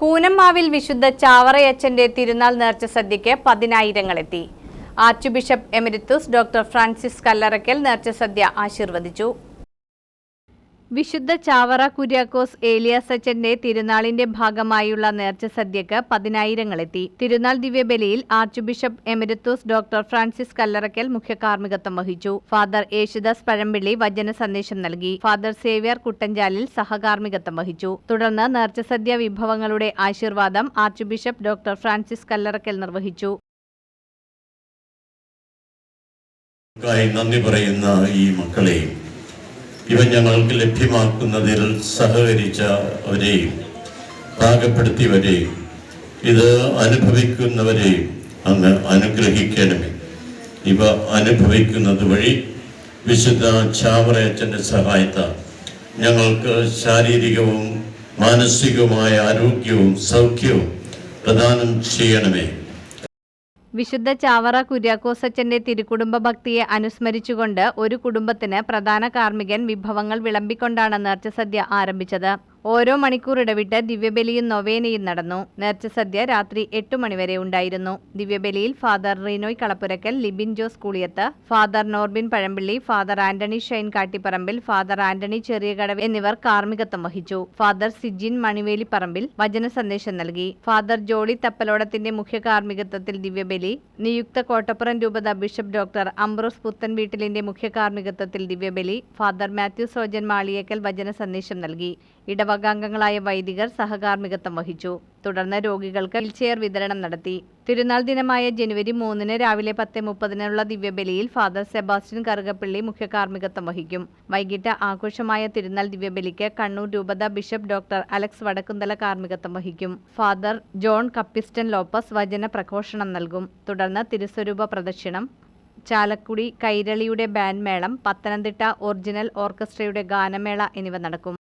കൂനമ്മാവിൽ വിശുദ്ധ ചാവറയച്ചന്റെ തിരുനാൾ നേർച്ച സദ്യയ്ക്ക് പതിനായിരങ്ങളെത്തി. Archbishop emeritus doctor Francis Kallarakkal നേർച്ച സദ്യ ആശീർവദിച്ചു. വിശുദ്ധ ചാവറ കുര്യാക്കോസ് ഏലിയാസച്ചന്റെ തിരുനാളിന്റെ ഭാഗമായുള്ള നേർച്ച സദ്യക്ക് പതിനായിരങ്ങളെത്തി. തിരുനാൾ ദിവ്യബലിയിൽ archbishop emeritus doctor Francis Kallarakkal മുഖ്യ കാർമ്മികത്വം വഹിച്ചു. ഫാദർ യേശുദാസ് പഴമ്പിള്ളി വചന സന്ദേശം നൽകി. ഫാദർ സേവ്യർ കുട്ടഞ്ചാലിൽ സഹകാർമ്മികത്വം വഹിച്ചു. തുടർന്ന് നേർച്ച സദ്യ വിഭവങ്ങളുടെ ആശീർവാദം archbishop doctor Francis Kallarakkal നിർവഹിച്ചു. നന്ദി പറയുന്ന ഈ മക്കളെയും ഇവ ഞങ്ങൾക്ക് ലഭ്യമാക്കുന്നതിൽ സഹകരിച്ചവരെയും പാകപ്പെടുത്തിയവരെയും ഇത് അനുഭവിക്കുന്നവരെയും അങ്ങ് അനുഗ്രഹിക്കണമേ. ഇവ അനുഭവിക്കുന്നത് വഴി വിശുദ്ധ ചാവറയച്ചന്റെ സഹായത്താൽ ഞങ്ങൾക്ക് ശാരീരികവും മാനസികവുമായ ആരോഗ്യവും സൗഖ്യവും പ്രദാനം ചെയ്യണമേ. വിശുദ്ധ ചാവറ കുര്യാക്കോസച്ചന്റെ തിരുക്കുടുംബ ഭക്തിയെ അനുസ്മരിച്ചുകൊണ്ട് ഒരു കുടുംബത്തിന് പ്രധാന കാർമ്മികൻ വിഭവങ്ങൾ വിളമ്പിക്കൊണ്ടാണ് നേർച്ചസദ്യ ആരംഭിച്ചത്. ഓരോ മണിക്കൂർ ഇടവിട്ട് ദിവ്യബലിയും നൊവേനയും നടന്നു. നേർച്ചസദ്യ രാത്രി എട്ട് മണിവരെ ഉണ്ടായിരുന്നു. ദിവ്യബലിയിൽ father Renoy Kalappurakkal Libin Jose Kooliyath father Norbin Pazhampally father Antony Shine Kattiparambil father Antony Cheriyakadavu എന്നിവർ കാർമ്മികത്വം വഹിച്ചു. ഫാദർ സിജിൻ മണിവേലി പറമ്പിൽ വചന സന്ദേശം നൽകി. ഫാദർ ജോളി തപ്പലോടത്തിന്റെ മുഖ്യ കാർമ്മികത്വത്തിൽ ദിവ്യബലി നിയുക്ത കോട്ടപ്പുറം രൂപത ബിഷപ്പ് ഡോക്ടർ അംബ്രോസ് പുത്തൻ വീട്ടിലിന്റെ മുഖ്യ കാർമ്മികത്വത്തിൽ ദിവ്യബലി ഫാദർ മാത്യു സോജൻ മാളിയേക്കൽ വചന സന്ദേശം നൽകി. ഇടവകാംഗങ്ങളായ വൈദികർ സഹകാർമ്മികത്വം വഹിച്ചു. തുടർന്ന് രോഗികൾക്ക് വീൽചെയർ വിതരണം നടത്തി. തിരുനാൾ ദിനമായ ജനുവരി മൂന്നിന് രാവിലെ പത്ത് മുപ്പതിനുള്ള ദിവ്യബലിയിൽ ഫാദർ സെബാസ്റ്റ്യൻ കറുകപ്പള്ളി മുഖ്യ കാർമ്മികത്വം വഹിക്കും. വൈകിട്ട് ആഘോഷമായ തിരുനാൾ ദിവ്യബലിക്ക് കണ്ണൂർ രൂപത ബിഷപ്പ് ഡോക്ടർ അലക്സ് വടക്കുന്തല കാർമ്മികത്വം വഹിക്കും. ഫാദർ ജോൺ കപ്പിസ്റ്റൻ ലോപ്പസ് വചന പ്രഘോഷണം നൽകും. തുടർന്ന് തിരുസ്വരൂപ പ്രദക്ഷിണം. ചാലക്കുടി കൈരളിയുടെ ബാൻഡ് മേളം പത്തനംതിട്ട ഒറിജിനൽ ഓർക്കസ്ട്രയുടെ ഗാനമേള എന്നിവ നടക്കും.